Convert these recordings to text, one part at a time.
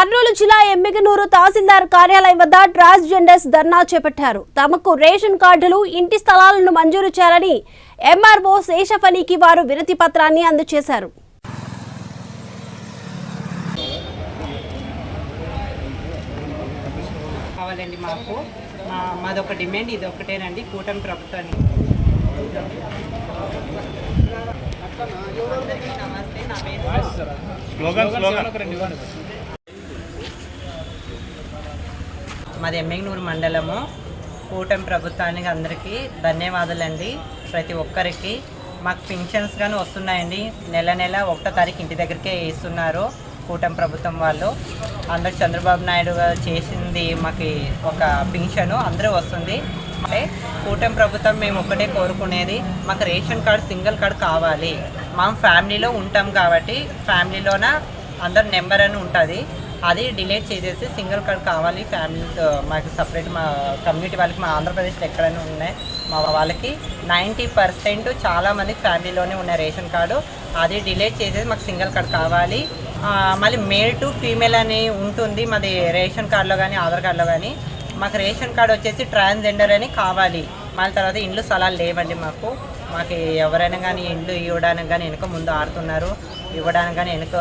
కర్నూలు జిల్లా ఎమ్మిగనూరు తహసీల్దార్ కార్యాలయం వద్ద ట్రాన్స్జెండర్స్ ధర్నా చేపట్టారు. తమకు రేషన్ కార్డులు ఇంటి స్థలాలను మంజూరు చేయాలని ఎంఆర్ఓ శేషఫలికి వారు వినతి పత్రాన్ని అందజేశారు. కావాలండి మాకు. మాదొక డిమాండ్ ఇది ఒకటేనండి కూటమి ప్రభుత్వానికి. స్లోగన్ స్లోగన్ మాది ఎమ్మెగ్నూరు మండలము. కూటమి ప్రభుత్వానికి అందరికీ ధన్యవాదాలండి. ప్రతి ఒక్కరికి మాకు పింఛన్స్ కానీ వస్తున్నాయండి. నెల నెల ఒకటో తారీఖు ఇంటి దగ్గరికే ఇస్తున్నారు కూటమి ప్రభుత్వం వాళ్ళు. అందరు చంద్రబాబు నాయుడు చేసింది మాకు ఒక పింఛను అందరూ వస్తుంది. అంటే కూటమి ప్రభుత్వం మేము ఒకటే కోరుకునేది మాకు రేషన్ కార్డు సింగిల్ కార్డు కావాలి. మా ఫ్యామిలీలో ఉంటాం కాబట్టి ఫ్యామిలీలోన అందరు నెంబర్ అని ఉంటుంది. అది డిలేట్ చేసేసి సింగిల్ కార్డ్ కావాలి ఫ్యామిలీ మాకు సపరేట్ మా కమ్యూనిటీ వాళ్ళకి మా ఆంధ్రప్రదేశ్లో ఎక్కడైనా ఉన్నాయి మా వాళ్ళకి నైంటీ పర్సెంట్ చాలామందికి ఫ్యామిలీలోనే ఉన్న రేషన్ కార్డు. అది డిలేట్ చేసేసి మాకు సింగిల్ కార్డ్ కావాలి. మళ్ళీ మేల్ టు ఫీమేల్ అని ఉంటుంది మాది రేషన్ కార్డులో కానీ ఆధార్ కార్డులో కానీ. మాకు రేషన్ కార్డు వచ్చేసి ట్రాన్స్జెండర్ అని కావాలి. మళ్ళీ తర్వాత ఇండ్లు స్థలాలు లేవండి మాకు. మాకు ఎవరైనా కానీ ఇండ్లు ఇవ్వడానికి కానీ వెనుక ముందు ఆడుతున్నారు. ఇవ్వడానికి కానీ వెనుక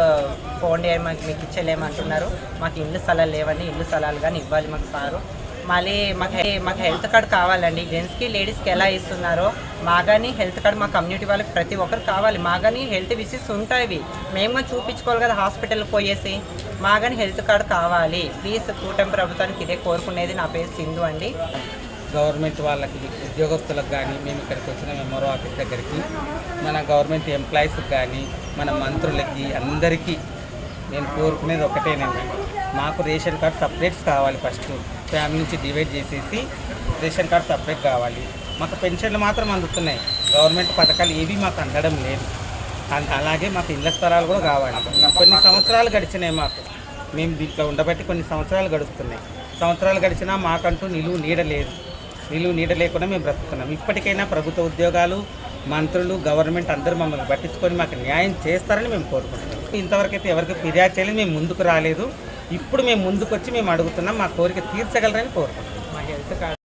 పోండి అని మాకు మీకు ఇచ్చలేమంటున్నారు మాకు ఇల్లు స్థలాలు లేవండి ఇల్లు స్థలాలు కానీ ఇవ్వాలి మాకు సారు. మళ్ళీ మాకు హె- మాకు హెల్త్ కార్డ్ కావాలండి. జెంట్స్కి లేడీస్కి ఎలా ఇస్తున్నారో మాగాని హెల్త్ కార్డ్ మా కమ్యూనిటీ వాళ్ళకి ప్రతి ఒక్కరు కావాలి. మాగాని హెల్త్ విషయస్ ఉంటాయి మేము చూపించుకోవాలి కదా హాస్పిటల్కి పోయేసి. మాగాని హెల్త్ కార్డ్ కావాలి. ప్లీజ్ కూటమి ప్రభుత్వానికి ఇదే కోరుకునేది నా పేరు సింధు అండి. గవర్నమెంట్ వాళ్ళకి ఉద్యోగస్తులకు కానీ మేము ఇక్కడికి వచ్చిన మెమోరో ఆఫీస్ దగ్గరికి మన గవర్నమెంట్ ఎంప్లాయీస్కి కానీ మన మంత్రులకి అందరికీ నేను కోరుకునేది ఒకటేనండి. మాకు రేషన్ కార్డ్ సపరేట్స్ కావాలి ఫస్ట్. ఫ్యామిలీ నుంచి డివైడ్ చేసేసి రేషన్ కార్డ్ సపరేట్ కావాలి. మాకు పెన్షన్లు మాత్రం అందుతున్నాయి. గవర్నమెంట్ పథకాలు ఏవి మాకు అందడం లేదు. అలాగే మాకు ఇళ్ళ స్థలాలు కూడా కావాలి. కొన్ని సంవత్సరాలు గడిచినాయి మాకు. మేము దీంట్లో ఉండబట్టి కొన్ని సంవత్సరాలు గడుస్తున్నాయి. సంవత్సరాలు గడిచినా మాకంటూ నిలువు నీడ లేదు. నిలువు నీడ లేకుండా మేము బ్రతుకుతున్నాం. ఇప్పటికైనా ప్రభుత్వ ఉద్యోగాలు మంత్రులు గవర్నమెంట్ అందరూ మమ్మల్ని పట్టించుకొని మాకు న్యాయం చేస్తారని మేము కోరుకుంటున్నాం. ఇంతవరకు అయితే ఎవరికి ఫిర్యాదు చేయలేదు మేము ముందుకు రాలేదు. ఇప్పుడు మేము ముందుకు వచ్చి మేము అడుగుతున్నాం మా కోరిక తీర్చగలరని కోరుకుంటున్నాం. మా హెల్త్ కార్డు